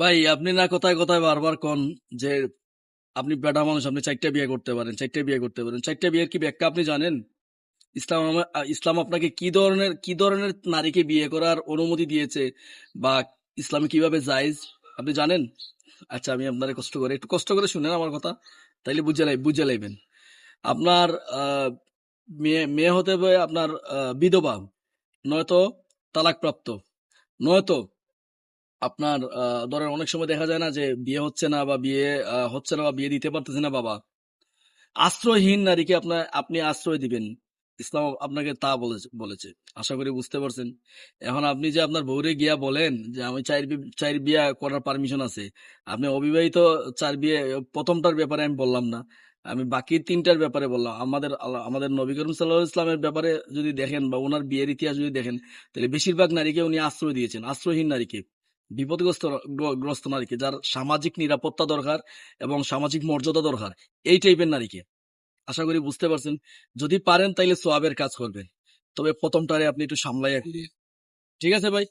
ভাই, আপনি না কথায় কথায় বারবার কন যে আপনি বেটা মানুষ, আপনি চারটা বিয়ে করতে পারেন, চারটা বিয়ে করতে পারেন। চারটা বিয়ের কি ব্যাখ্যা আপনি জানেন? ইসলাম ইসলাম আপনাকে কি ধরনের কি ধরনের নারীকে বিয়ে করার অনুমতি দিয়েছে বা ইসলামে কীভাবে জায়েজ, আপনি জানেন? আচ্ছা আমি আপনার কষ্ট করে, একটু কষ্ট করে শুনেন আমার কথা, তাইলে বুঝে লাই, বুঝে লাইবেন। আপনার মেয়ে মেয়ে হতে হবে আপনার বিধবা, নয়তো তালাকপ্রাপ্ত, নয়তো আপনার ধরেন অনেক সময় দেখা যায় না যে বিয়ে হচ্ছে না বা বিয়ে হচ্ছে না বা বিয়ে দিতে পারতেছে না বাবা। আশ্রয়হীন নারীকে আপনার আপনি আশ্রয় দিবেন। ইসলাম আপনাকে তা বলেছে আশা করি বুঝতে পারছেন। এখন আপনি যে আপনার বউরে গিয়া বলেন যে, আমি চার চার বিয়া করার পারমিশন আছে। আপনি অবিবাহিত চার বিয়ে, প্রথমটার ব্যাপারে আমি বললাম না। আমি বাকি তিনটার ব্যাপারে বললাম। আমাদের আমাদের নবী করিম সাল্লাহ ইসলামের ব্যাপারে যদি দেখেন বা ওনার বিয়ের ইতিহাস যদি দেখেন, তাহলে বেশিরভাগ নারীকে উনি আশ্রয় দিয়েছেন, আশ্রয়হীন নারীকে। বিপদগ্রস্ত গ্রস্ত নারীকে যার সামাজিক নিরাপত্তা দরকার এবং সামাজিক মর্যাদা দরকার এই টাইপের নারীকে। আশা করি বুঝতে পারছেন। যদি পারেন তাইলে সোয়াবের কাজ করবেন। তবে প্রথমটারে আপনি একটু সামলাইয়া ঠিক আছে ভাই?